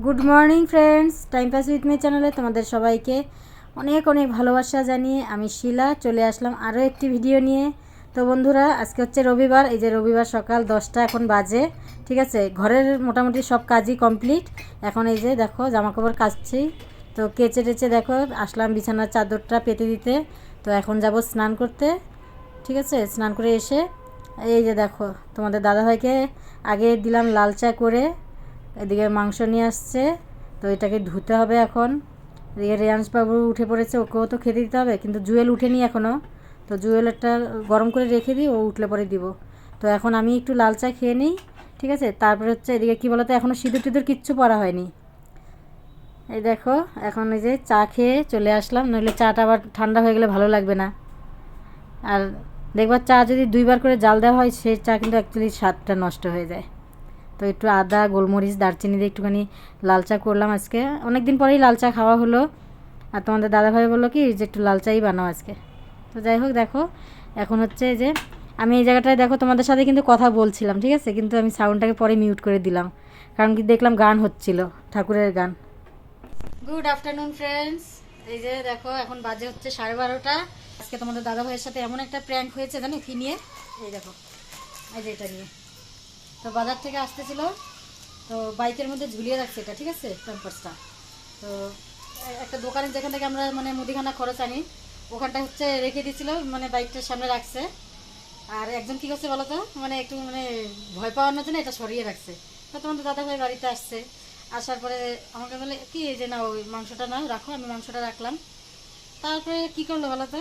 Good morning friends time pass with me চ্যানেলে তোমাদের সবাইকে অনেক অনেক ভালোবাসা জানিয়ে আমি শিলা চলে আসলাম আরও একটি ভিডিও নিয়ে। তো বন্ধুরা, আজকে হচ্ছে রবিবার, এই যে রবিবার সকাল দশটা এখন বাজে, ঠিক আছে? ঘরের মোটামুটি সব কাজই কমপ্লিট এখন এই যে দেখো, জামাকাপড় কাচছি। তো কেচে টেচে দেখো, আসলাম বিছানার চাদরটা পেতে দিতে। তো এখন যাব স্নান করতে, ঠিক আছে? স্নান করে এসে, এই যে দেখো, তোমাদের দাদাভাইকে আগে দিলাম লাল চা করে। এদিকে মাংস নিয়ে আসছে, তো এটাকে ধুতে হবে এখন। এদিকে রেয়াংশ বাবু উঠে পড়েছে, ওকেও তো খেতে দিতে হবে, কিন্তু জুয়েল উঠেনি এখনও তো জুয়েলেরটা গরম করে রেখে দিই, ও উঠলে পরে দিব। তো এখন আমি একটু লাল চা খেয়ে নিই, ঠিক আছে? তারপরে হচ্ছে এদিকে কী বলতো এখনও সিঁদুর টিঁদুর কিচ্ছু পরা হয়নি। এই দেখো, এখন এই যে চা খেয়ে চলে আসলাম, নইলে চাটা আবার ঠান্ডা হয়ে গেলে ভালো লাগবে না। আর দেখবার চা যদি দুইবার করে জাল দেওয়া হয় সেই চা কিন্তু অ্যাকচুয়ালি স্বাদটা নষ্ট হয়ে যায়। তো একটু আদা, গোলমরিচ, দারচিনি দিয়ে একটুখানি লাল চা করলাম আজকে। অনেক দিন পরেই লাল চা খাওয়া হলো। আর তোমাদের দাদাভাই বলল কি যে একটু লাল চাই বানাও আজকে। তো যাই হোক, দেখো, এখন হচ্ছে যে আমি এই জায়গাটায় দেখো তোমাদের সাথে কিন্তু কথা বলছিলাম, ঠিক আছে? কিন্তু আমি সাউন্ডটাকে পরে মিউট করে দিলাম। কারণ কি দেখলাম গান হচ্ছিল, ঠাকুরের গান। গুড আফটারনুন ফ্রেন্ডস এই যে দেখো, এখন বাজে হচ্ছে সাড়ে বারোটা। আজকে তোমাদের দাদা ভাইয়ের সাথে এমন একটা প্র্যাঙ্ক হয়েছে জানো, কি নিয়ে? এই দেখো, এই যে এটা নিয়ে। তো বাজার থেকে আসতেছিল তো বাইকের মধ্যে ঝুলিয়ে রাখছে এটা, ঠিক আছে প্যাম্পার্সটা তো একটা দোকানে যেখান থেকে আমরা মানে মুদিখানা খরচ আনি, ওখানটা হচ্ছে রেখে দিয়েছিল মানে বাইকটার সামনে রাখছে। আর একজন কী করছে বলো তো? মানে একটু মানে ভয় পাওয়ানোর জন্য এটা সরিয়ে রাখছে। তো দাদা ভাই বাড়িতে আসছে। আসার পরে আমাকে বলে, কি যে না ওই মাংসটা না রাখো, আমি মাংসটা রাখলাম। তারপরে কি করল বলো তো?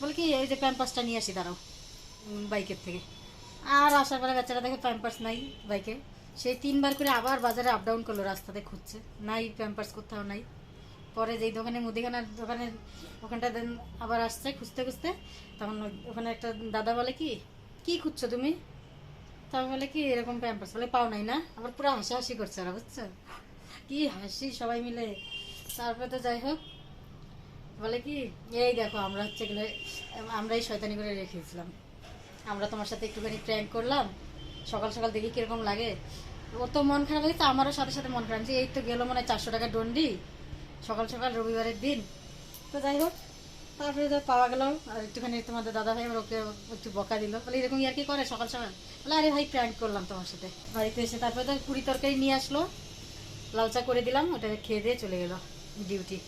বলে কি, এই যে প্যাম্পাসটা নিয়ে আসি, দাঁড়াও বাইকের থেকে। আর আসার পরে বাচ্চারা দেখে প্যাম্পার্স নাই বাইকে। সেই তিনবার করে আবার বাজারে আপ ডাউন করল, রাস্তাতে খুঁজছে। নাই প্যাম্পার্স কোথাও নাই। পরে যেই দোকানে মুদিখানার দোকানের ওখানটা দেন আবার আসছে খুঁজতে খুঁজতে। তখন ওখানে একটা দাদা বলে কি কি খুঁজছো তুমি? তখন বলে কি, এরকম প্যাম্পার্স বলে, পাও নাই না। আবার পুরো হাসাহাসি করছে ওরা, বুঝছ? কি হাসি সবাই মিলে। তারপরে তো যাই হোক, বলে কি, এই দেখো, আমরা হচ্ছে এগুলো আমরাই শয়তানি করে রেখেছিলাম আমরা তোমার সাথে একটুখানি প্র্যাঙ্ক করলাম, সকাল সকাল দেখি কীরকম লাগে। ও তো মন খারাপ হয়েছে আমারও সাথে সাথে মন খারাপ যে এই তো গেলো মানে চারশো টাকা ডন্ডি, সকাল সকাল রবিবারের দিন। তো যাই হোক, তারপরে তো পাওয়া গেল। আর একটুখানি তোমাদের দাদা ভাই আমার ওকে একটু বকা দিল। বলে, এরকম ইয়ার কি করে সকাল সকাল? বলে, আরে ভাই প্র্যাঙ্ক করলাম তোমার সাথে। বাড়িতে এসে তারপরে তো পুরি তরকারি নিয়ে আসলো। লাল চা করে দিলাম, ওটা খেয়ে দিয়ে চলে গেল ডিউটি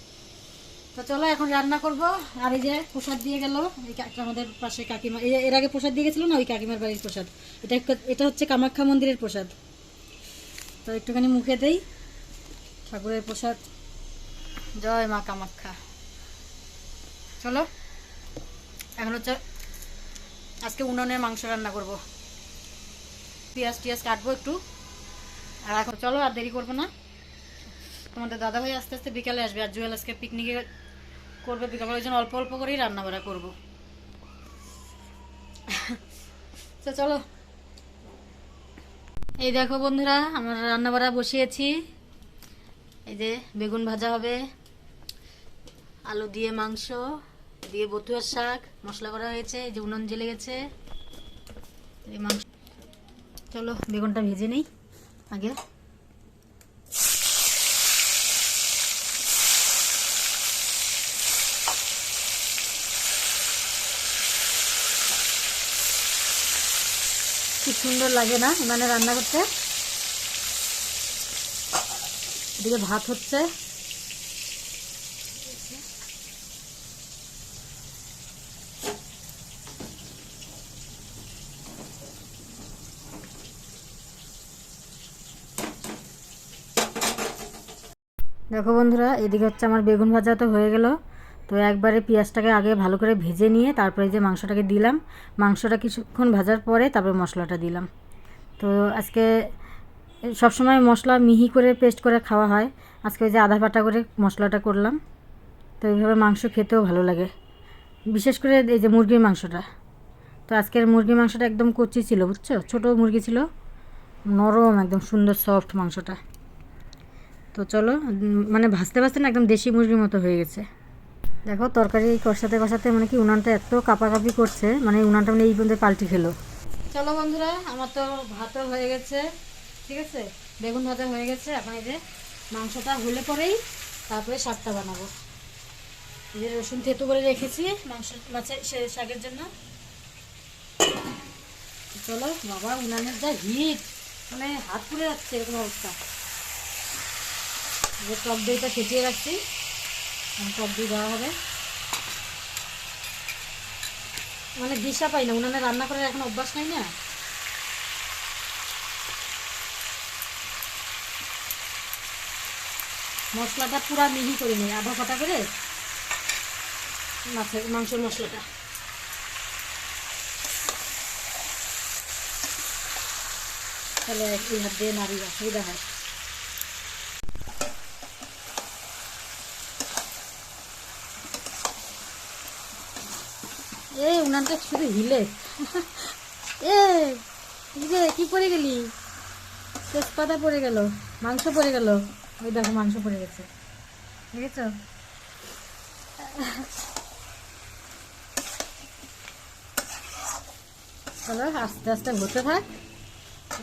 তো চলো, এখন রান্না করব। আর এই যে প্রসাদ দিয়ে গেল, এই আমাদের পাশে কাকিমা এর আগে প্রসাদ দিয়ে গেছিল না, ওই কাকিমার বাড়ির প্রসাদ? এটা এটা হচ্ছে কামাখ্যা মন্দিরের প্রসাদ। তো একটুখানি মুখে দেই। ঠাকুরের প্রসাদ। জয় মা কামাখ্যা। চলো, এখন হচ্ছে আজকে উনুনে মাংস রান্না করব। পেঁয়াজ টিয়াজ কাটবো একটু। আর এখন চলো, আর দেরি করব না। তোমাদের দাদা ভাই আস্তে আস্তে বিকালে আসবে আর জুয়েল আজকে পিকনিকে করবে বিকালে, ওই জন্য অল্প অল্প করেই রান্না বাড়া করব। তো চলো। এই দেখো বন্ধুরা, আমরা রান্না বাড়া বসিয়েছি। এই যে বেগুন ভাজা হবে, আলু দিয়ে মাংস, দিয়ে বতুয়ার শাক, মশলা করা হয়েছে, এই যে উনুন জ্বেলে গেছে। এই মাংস চলো, বেগুনটা ভেজে নেই, আগে। কি সুন্দর লাগে না মানে রান্না করতে। এদিকে ভাত হচ্ছে। দেখো বন্ধুরা, এদিকে হচ্ছে আমার বেগুন ভাজা তো হয়ে গেল। তো একবারে পেঁয়াজটাকে আগে ভালো করে ভেজে নিয়ে তারপরে যে মাংসটাকে দিলাম। মাংসটা কিছুক্ষণ ভাজার পরে তারপরে মশলাটা দিলাম। তো আজকে সবসময় মশলা মিহি করে পেস্ট করে খাওয়া হয়। আজকে ওই যে আধা বাটা করে মশলাটা করলাম। তো এইভাবে মাংস খেতেও ভালো লাগে। বিশেষ করে এই যে মুরগির মাংসটা। তো আজকের মুরগির মাংসটা একদম কচি ছিল, বুঝছ? ছোটো মুরগি ছিল। নরম, একদম সুন্দর সফট মাংসটা। তো চলো মানে ভাজতে ভাজতে না একদম দেশি মুরগির মতো হয়ে গেছে। দেখো, তরকারি কষাতে কষাতে মানে কি উনানটা এত কাপাকাপি করছে মানে উনানটা মানে এই পর্যন্ত পাল্টি খেলো। চলো বন্ধুরা, আমার তো ভাতও হয়ে গেছে, ঠিক আছে? বেগুন ভাজা হয়ে গেছে, এখন এই যে মাংসটা হলে পরেই তারপরে শাকটা বানাবো। এই যে রসুন থেতু করে রেখেছি মাংস মাছের শাকের জন্য। চলো, বাবা, উনানের যা হিট মানে হাত পুড়ে যাচ্ছে এরকম অবস্থা। যে টক দইটা ফেটিয়ে রাখছি। দই দেওয়া হবে। মানে দিশা পাই না, উনানে রান্না করার এখন অভ্যাস নাই না? মশলাটা পুরা মিহি করে নিই, আধা কটা করে মাছের, মাংসের মশলাটা। তাহলে এই হাত দিয়ে নাড়ি অসুবিধা হয় এই উনানটা শুধু হিলে। এ কি পড়ে গেলি? তেজপাতা পড়ে গেল, মাংস পড়ে গেল। ওই দেখো, মাংস পড়ে গেছে। দেখেছ? চলো, আস্তে আস্তে হতে থাক।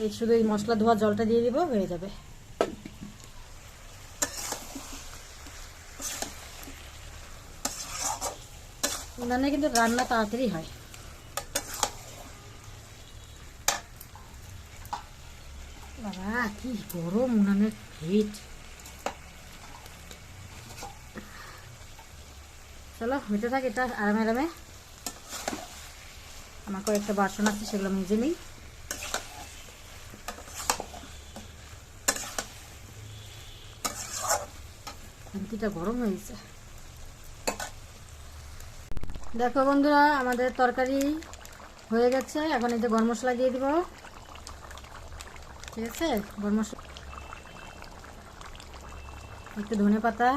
এই শুধু এই মশলা ধোয়া জলটা দিয়ে দিব, হয়ে যাবে। উনানে কিন্তু রান্না তাড়াতাড়ি হয়। বাবা, কি গরম উনানের হিট চলো, হইতে থাক, এটা আরামে আরামে। আমার কয়েকটা বাসন আছে, সেগুলো মেজে নিই। খুন্তিটা গরম হয়েছে দেখো বন্ধুরা, আমাদের তরকারি হয়ে গেছে। এখন এই যে গরম মশলা দিয়ে দিব। ঠিক আছে? গরম মশলা একটু ধনে পাতা।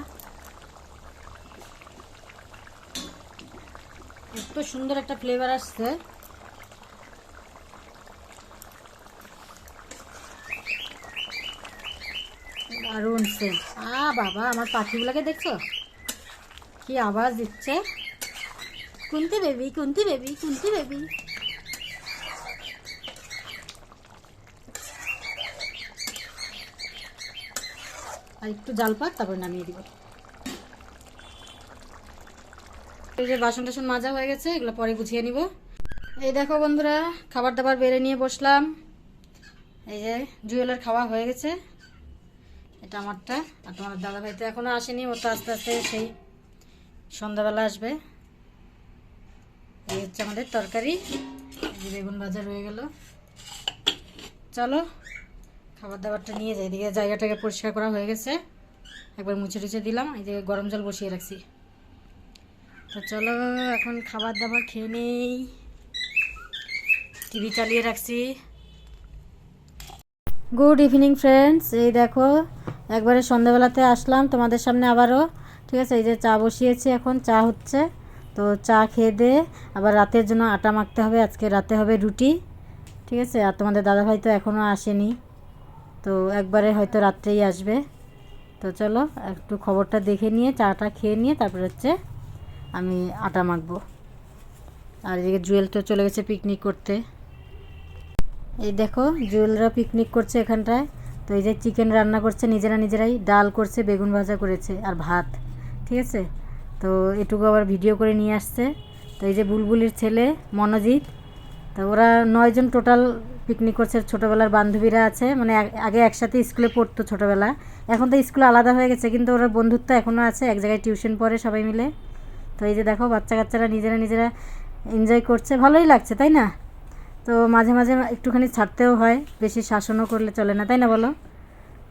এত সুন্দর একটা ফ্লেভার আসছে। দারুণ সেন্ট আ বাবা, আমার পাখিগুলোকে দেখছ? কি আওয়াজ দিচ্ছে? Kunti baby Kunti baby Kunti baby. আর একটু জাল পাক, তারপর নামিয়ে দিব। এই যে বাসন টাসন মাজা হয়ে গেছে, এগুলো পরে গুছিয়ে নিব। এই দেখো বন্ধুরা খাবার দাবার বেড়ে নিয়ে বসলাম। এই যে জুয়েলের খাওয়া হয়ে গেছে। এটা আমারটা, আর তোমার দাদা ভাই তো এখনও আসেনি, ও তো আস্তে আস্তে সেই সন্ধ্যাবেলা আসবে। এই হচ্ছে আমাদের তরকারি। বেগুন ভাজা রয়ে গেল। চলো খাবার দাবারটা নিয়ে যাই। এদিকে জায়গাটাকে পরিষ্কার করা হয়ে গেছে। একবার মুছে টুছে দিলাম। এই যে গরম জল বসিয়ে রাখছি। তো চলো, এখন খাবার দাবার খেয়ে নেই। টিভি চালিয়ে রাখছি। Good evening, friends. এই দেখো, একবারে সন্ধ্যাবেলাতে আসলাম তোমাদের সামনে আবারও। ঠিক আছে, এই যে চা বসিয়েছি এখন। চা হচ্ছে। তো চা খেয়ে দিয়ে আবার রাতের জন্য আটা মাখতে হবে, আজকে রাতে হবে রুটি, ঠিক আছে? আর তোমাদের দাদাভাই তো এখনও আসেনি, তো একবারে হয়তো রাত্রেই আসবে। তো চলো, একটু খবরটা দেখে নিয়ে, চাটা খেয়ে নিয়ে তারপর হচ্ছে আমি আটা মাখবো। আর এদিকে জুয়েল তো চলে গেছে পিকনিক করতে। এই দেখো, জুয়েলরা পিকনিক করছে এখানটায়। তো এই যে চিকেন রান্না করছে, নিজেরা নিজেরাই ডাল করছে, বেগুন ভাজা করেছে, আর ভাত, ঠিক আছে? তো এটুকু আবার ভিডিও করে নিয়ে আসছে। তো এই যে বুলবুলির ছেলে মনোজিৎ, তো ওরা নয়জন টোটাল পিকনিক করছে। ছোটোবেলার বান্ধবীরা আছে মানে আগে একসাথে স্কুলে পড়তো ছোটোবেলা। এখন তো স্কুল আলাদা হয়ে গেছে, কিন্তু ওরা বন্ধুত্ব এখনও আছে, এক জায়গায় টিউশন পড়ে সবাই মিলে। তো এই যে দেখো বাচ্চা কাচ্চারা নিজেরা নিজেরা এনজয় করছে। ভালোই লাগছে, তাই না? তো মাঝে মাঝে একটুখানি ছাড়তেও হয়, বেশি শাসনও করলে চলে না, তাই না বলো?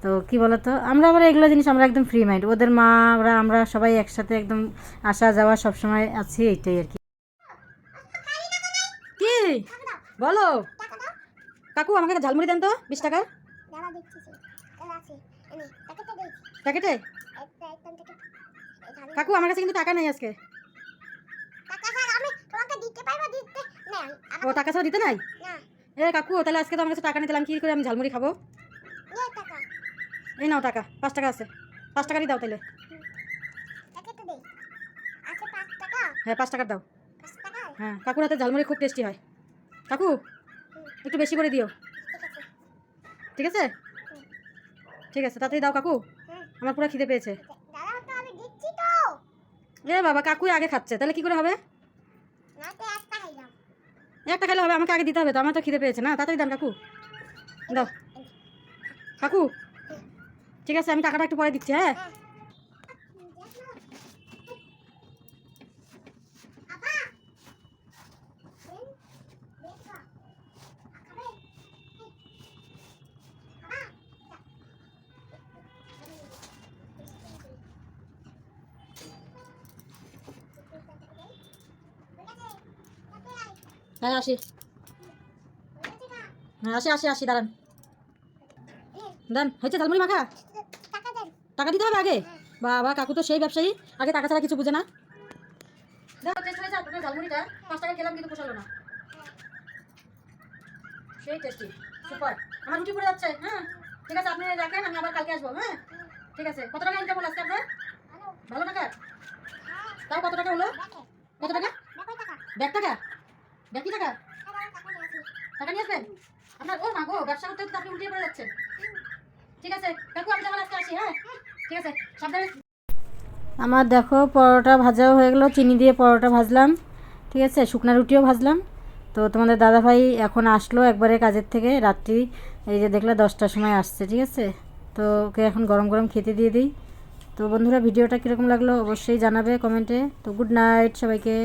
তো কি বলো তো আমরা আবার এগুলো জিনিস আমরা একদম ফ্রি মাইন্ড ওদের মা আমরা আমরা সবাই একসাথে একদম আসা যাওয়া সবসময় আছি এইটাই আর কি। কি? বলো। কাকু আমাকে একটা ঝালমুড়ি দেন তো বিশ টাকা। প্যাকেটে? দেই প্যাকেটে একটা একটা প্যাকেট কাকু আমার কাছে কিন্তু টাকা নেই আজকে। টাকা স্যার আমি তোমাকে দিতে পারব দিতে না ও টাকা ছাড়া দিতে নাই? না। এ কাকু তাহলে আজকে তো আমার কাছে টাকা নিতে কি করে আমি ঝালমুড়ি খাব? এই নাও টাকা পাঁচ টাকা আছে। পাঁচ টাকারই দাও তাহলে টাকা? হ্যাঁ পাঁচ টাকার দাও। হ্যাঁ কাকুর হাতে ঝালমুড়ি খুব টেস্টি হয়। কাকু একটু বেশি করে দিও। ঠিক আছে? ঠিক আছে তাড়াতাড়ি দাও কাকু। আমার পুরো খিদে পেয়েছে। এ বাবা কাকুই আগে খাচ্ছে। তাহলে কি করে হবে? একটা খেলে হবে আমাকে আগে দিতে হবে তো। আমার তো খিদে পেয়েছে। না তাড়াতাড়ি দেন কাকু। দাও। কাকু ঠিক আছে, আমি টাকাটা একটু পরে দিচ্ছি হ্যাঁ? হ্যাঁ আসি। হ্যাঁ আসি আসি আসি, দাঁড়ান। দেন হয়েছে ঝালমুড়ি মাখা? টাকা দিতে হবে আগে? বাবা, কাকু তো সেই ব্যবসায়ী। আগে টাকা ছাড়া কিছু বুঝে না। হয়েছে আপনার টাকা কিন্তু না। সুপার যাচ্ছে হ্যাঁ? ঠিক আছে, আপনি রাখেন, আমি আবার কালকে আসব হ্যাঁ? ঠিক আছে। কত টাকা ইনকাম আপনার? ভালো টাকা? তাও কত টাকা হলো? কত টাকা? ব্যাগ টাকা? ব্যাগ কি টাকা? নিয়ে আপনার, ও মা গো, ব্যবসা করতে আপনি উঠিয়ে পড়ে যাচ্ছেন ঠিক আছে, কাকু, আমি তাহলে আজকে আসি হ্যাঁ? ঠিক আছে আমার দেখো পরোটা ভাজাও হয়ে গেলো, চিনি দিয়ে পরোটা ভাজলাম, ঠিক আছে, শুকনো রুটিও ভাজলাম। তো তোমাদের দাদাভাই এখন আসলো একবারে কাজের থেকে, রাত্রি এই যে দেখলে দশটার সময় আসছে, ঠিক আছে? তো ওকে এখন গরম গরম খেতে দিয়ে দিই। তো বন্ধুরা, ভিডিওটা কীরকম লাগল অবশ্যই জানাবে কমেন্টে। তো গুড নাইট সবাইকে।